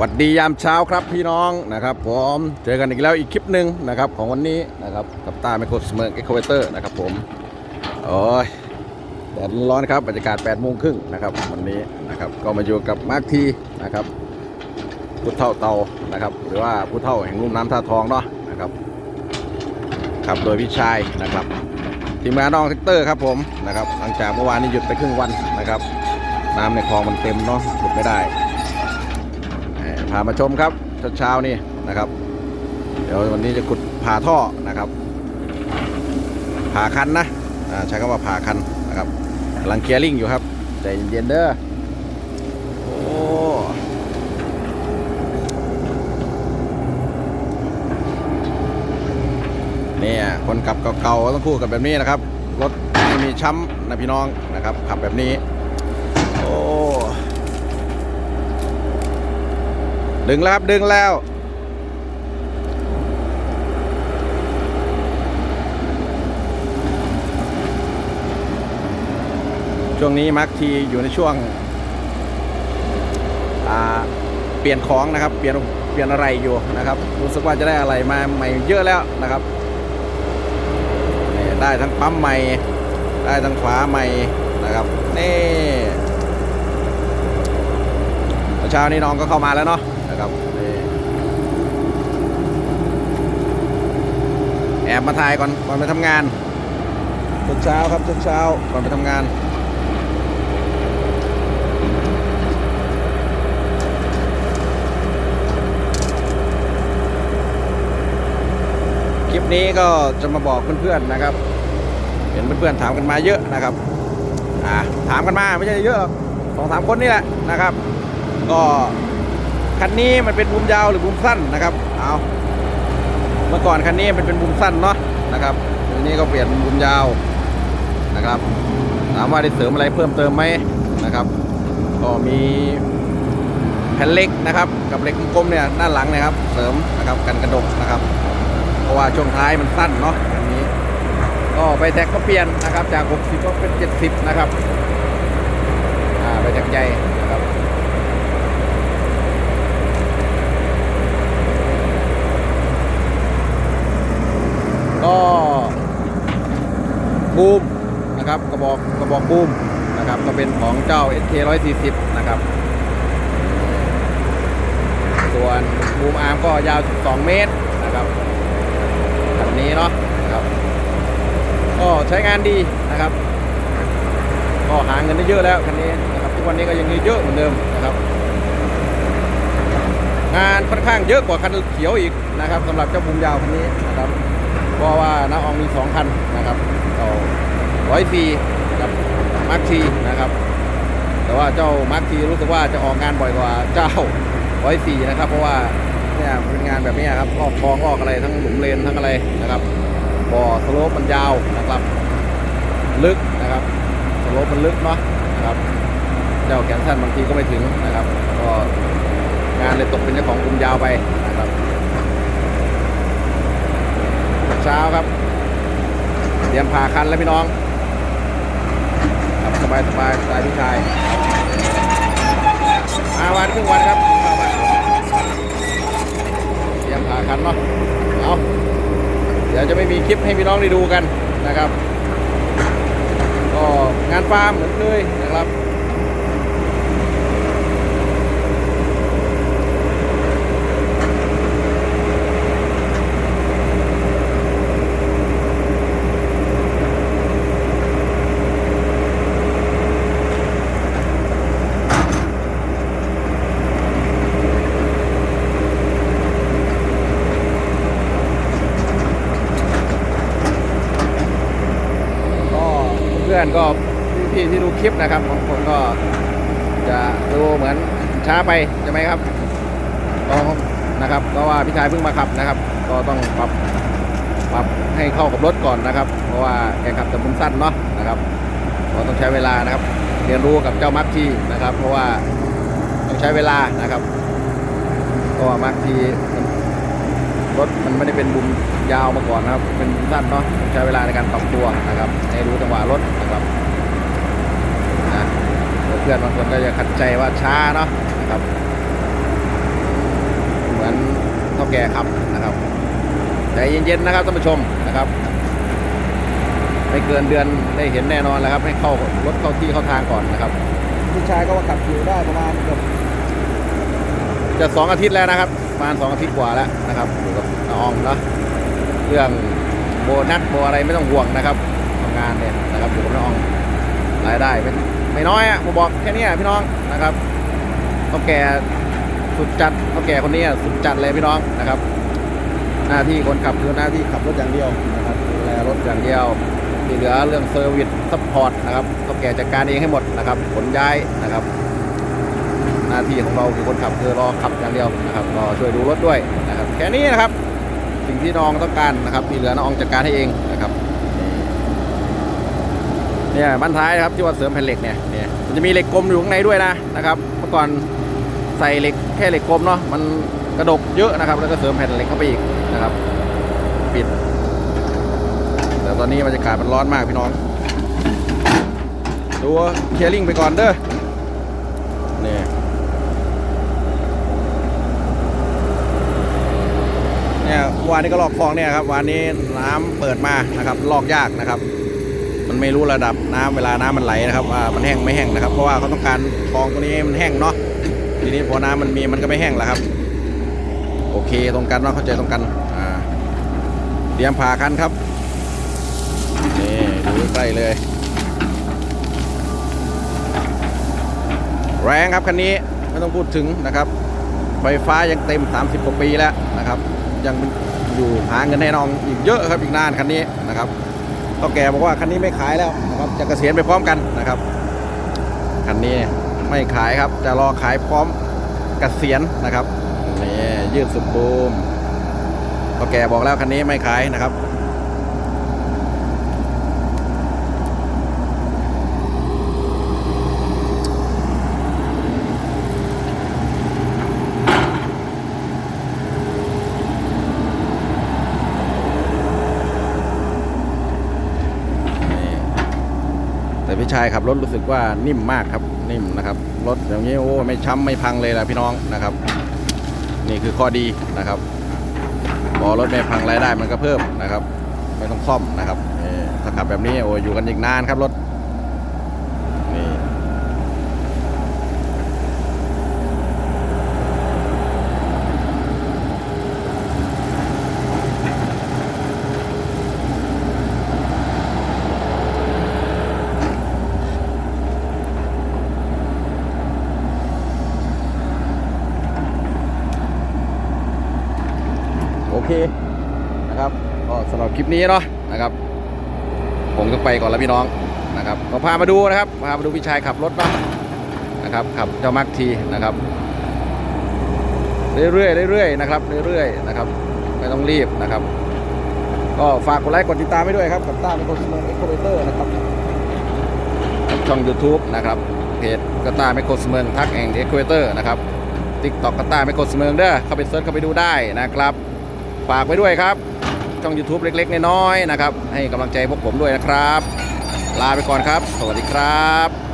วัดดียามเช้าครับพี่น้องนะครับผมเจอกันอีกแล้วอีกคลิปหนึ่งนะครับของวันนี้นะครับกับตาไมโครสเมอร์เอ็กโคเวเตอร์นะครับผมโอ้ยแดดร้อนครับบรรยากาศ8โมงครึ่งนะครับวันนี้นะครับก็มาอยู่กับมาร์คทีนะครับผู้เท่าเตานะครับหรือว่าผู้เท่าแห่งลุ่มน้ำท่าทองเนาะนะครับขับโดยพี่ชายนะครับทีมงานน้องแท็กเตอร์ครับผมนะครับหลังจากเมื่อวานนี้หยุดไปครึ่งวันนะครับน้ำในคลองมันเต็มเนาะหยุดไม่ได้ พามาชมครับเช้าๆนี่นะครับ เดี๋ยววันนี้จะขุดผ่าท่อนะครับ ผ่าคันนะใช้คำว่าผ่าคันนะครับกำลังเคลียร์ลิงอยู่ครับใจเย็นๆเด้อโอ้เนี่ยคนขับเก่าๆต้องพูดกันแบบนี้นะครับรถไม่มีช้ำนะพี่น้องนะครับ ขับแบบนี้โอ้ ดึงแล้วครับ ดึงแล้ว ช่วงนี้มักทีอยู่ในช่วง เปลี่ยนของนะครับ เปลี่ยนเปลี่ยนอะไรอยู่นะครับ รู้สึกว่าจะได้อะไรมาใหม่เยอะแล้วนะครับได้ทั้งปั๊มใหม่ ได้ทั้งฝาใหม่นะครับ นี่เช้านี้น้องก็เข้ามาแล้วเนาะ นะครับนี่แอบมาถ่ายก่อนก่อนไปทำงานเช้าๆครับเช้าๆก่อนไปทำงานคลิปนี้ก็จะมาบอกเพื่อนๆนะครับ เห็นเพื่อนๆถามกันมาเยอะนะครับอ่าถามกันมาไม่ใช่เยอะหรอกสองสามคนนี่แหละนะครับ ก็ คันนี้มันเป็นบูมยาวหรือบูมสั้นนะครับเอาเมื่อก่อนคันนี้มันเป็นบูมสั้นเนาะนะครับทีนี้ก็เปลี่ยนเป็นบูมยาวนะครับ ถามว่าได้เสริมอะไรเพิ่มเติมไหมนะครับ ก็มีแผ่นเล็กนะครับ กับเล็กกลมเนี่ยด้านหลังนะครับ เสริมนะครับกันกระดกนะครับ เพราะว่าช่วงท้ายมันสั้นเนาะอันนี้ ก็ใบแท็กก็เปลี่ยนนะครับ จาก 60 ก็เป็น 70 นะครับอ่าใบแท็กใหญ่นะครับ ก็บูมนะครับกระบอกกระบอกบูมนะครับก็เป็นของเจ้า SK 140 นะครับ ส่วนบูมอาร์มก็ยาว 12 เมตรนะครับแบบนี้เนาะนะครับ ก็ใช้งานดีนะครับ ก็หาเงินได้เยอะแล้วคันนี้นะครับทุกวันนี้ก็ยังเยอะเหมือนเดิมนะครับ งานค่อนข้างเยอะกว่าคันเขียวอีกนะครับสำหรับเจ้าบุมยาวคันนี้นะครับ เพราะว่าน้าอองมีสองคันนะครับต่อร้อยซีกับมาร์คทีนะครับ แต่ว่าเจ้ามาร์คทีรู้สึกว่าจะออกงานบ่อยกว่าเจ้าร้อยสี่นะครับ เพราะว่าเนี่ยเป็นงานแบบนี้ครับออกคลองออกอะไรทั้งหลุมเลนทั้งอะไรนะครับบ่อสโลปมันยาวนะครับ ลึกนะครับสโลปมันลึกเนาะนะครับ เจ้าแขนสั้นบางทีก็ไม่ถึงนะครับ ก็งานเลยตกเป็นเจ้าของกลุ่มยาวไปนะครับ เช้าครับ เตรียมผ่าคันแล้วพี่น้อง ครับสบายสบายสายพี่ชายมาวันครึ่งวันครับเข้ามาเตรียมผ่าคันเนาะเอาเดี๋ยวจะไม่มีคลิปให้พี่น้องได้ดูกันนะครับ ก็งานฟาร์มเหมือนเคยนะครับ ก็เพื่อนๆก็พี่ที่ดูคลิปนะครับบางคนก็จะดูเหมือนช้าไปใช่ไหมครับก็นะครับเพราะว่าพี่ชายเพิ่งมาขับนะครับ ก็ต้องปรับปรับให้เข้ากับรถก่อนนะครับ เพราะว่าแกขับแต่มุมสั้นเนาะนะครับก็ต้องใช้เวลานะครับ เรียนรู้กับเจ้ามาร์คทีนะครับ เพราะว่าต้องใช้เวลานะครับเพราะว่ามาร์คทีมัน รถมันไม่ได้เป็นบุมยาวมาก่อนนะครับ เป็นบุมสั้นเนาะใช้เวลาในการปรับตัวนะครับให้รู้จังหวะรถนะครับนะเพื่อนบางคนก็จะขัดใจว่าช้าเนาะนะครับ เหมือนเท่าแก่ขับนะครับใจเย็นๆนะครับท่านผู้ชมนะครับไม่เกินเดือนได้เห็นแน่นอนแล้วครับ ให้เข้ารถเข้าที่เข้าทางก่อนนะครับพี่ชายก็ว่าขับอยู่ได้ประมาณเกือบจะสองอาทิตย์แล้วนะครับ ประมาณสองอาทิตย์กว่าแล้วนะครับอยู่กับน้องเนาะเรื่องโบนัสโบอะไรไม่ต้องห่วงนะครับทำงานเนี่ยนะครับอยู่กับน้องรายได้ไม่ไม่น้อยอะผมบอกแค่นี้พี่น้องนะครับต้องแก่สุดจัดต้องแก่คนนี้สุดจัดเลยพี่น้องนะครับ หน้าที่คนขับคือหน้าที่ขับรถอย่างเดียวนะครับดูแลรถอย่างเดียวที่เหลือเรื่องเซอร์วิสซัพพอร์ตนะครับต้องแก่จัดการเองให้หมดนะครับขนย้ายนะครับ หน้าที่ของเราคือคนขับคือรอขับอย่างเดียวนะครับรอช่วยดูรถด้วยนะครับแค่นี้นะครับสิ่งที่น้องต้องการนะครับที่เหลือน้องจัดการให้เองนะครับเนี่ยบ้านท้ายนะครับที่ว่าเสริมแผ่นเหล็กเนี่ยเนี่ยมันจะมีเหล็กกลมอยู่ข้างในด้วยนะนะครับเมื่อก่อนใส่เหล็กแค่เหล็กกลมเนาะมันกระดกเยอะนะครับ แล้วก็เสริมแผ่นเหล็กเข้าไปอีกนะครับ ปิด แต่ตอนนี้บรรยากาศมันร้อนมากพี่น้องดูเคลียร์ลิงไปก่อนเด้อเนี่ย วานนี้ก็ลอกคลองเนี่ยครับวานนี้น้ำเปิดมานะครับ ลอกยากนะครับ มันไม่รู้ระดับน้ำเวลาน้ำมันไหลนะครับว่ามันแห้งไม่แห้งนะครับ เพราะว่าเขาต้องการคลองตัวนี้มันแห้งเนาะทีนี้พอน้ำมันมีมันก็ไม่แห้งแล้วครับ โอเคตรงกันเนาะเข้าใจตรงกันอ่าเตรียมผ่าคันครับนี่ดูใกล้เลย แรงครับคันนี้ไม่ต้องพูดถึงนะครับไฟฟ้ายังเต็ม 30 กว่าปีแล้วนะครับ ยัง อยู่หาเงินให้น้องอีกเยอะครับอีกนานคันนี้นะครับพ่อแกบอกว่าคันนี้ไม่ขายแล้วนะครับจะเกษียณไปพร้อมกันนะครับคันนี้ไม่ขายครับจะรอขายพร้อมเกษียณนะครับนี่ยืดสุดบูมก็แกบอกแล้วคันนี้ไม่ขายนะครับ พี่ชายขับรถรู้สึกว่านิ่มมากครับนิ่มนะครับรถอย่างนี้โอ้ไม่ช้ำไม่พังเลยล่ะพี่น้องนะครับ นี่คือข้อดีนะครับพอรถไม่พังรายได้มันก็เพิ่มนะครับ ไม่ต้องซ่อมนะครับถ้าขับแบบนี้โอ้อยู่กันอีกนานครับรถนี่โอเคนะครับก็สำหรับค ลิปนี้เนาะนะครับผมต้องไปก่อนแล้วพี่น้องนะครับก็พามาดูนะครับพามาดูพี่ชายขับรถเนาะนะครับขับเจ้ามักทีนะครับ เรื่อยๆเรื่อยๆนะครับเรื่อยๆนะครับไม่ต้องรีบนะครับ ก็ฝากกดไลค์กดติดตามให้ด้วยครับกับต้าเป็นคนสมองเอ็กโคเวเตอร์นะครับช่อง YouTube นะครับเพจกระต้าไมโครสเมืองทักแองเอ็กโคเวเตอร์นะครับติ๊กต็อกกระต้าไมโครสเมืองเด้อเข้าไปเซิร์ชเข้าไปดูได้นะครับ ฝากไว้ด้วยครับ ช่อง YouTube เล็ก ๆ น้อยๆนะครับ ให้กำลังใจพวกผมด้วยนะครับ ลาไปก่อนครับ สวัสดีครับ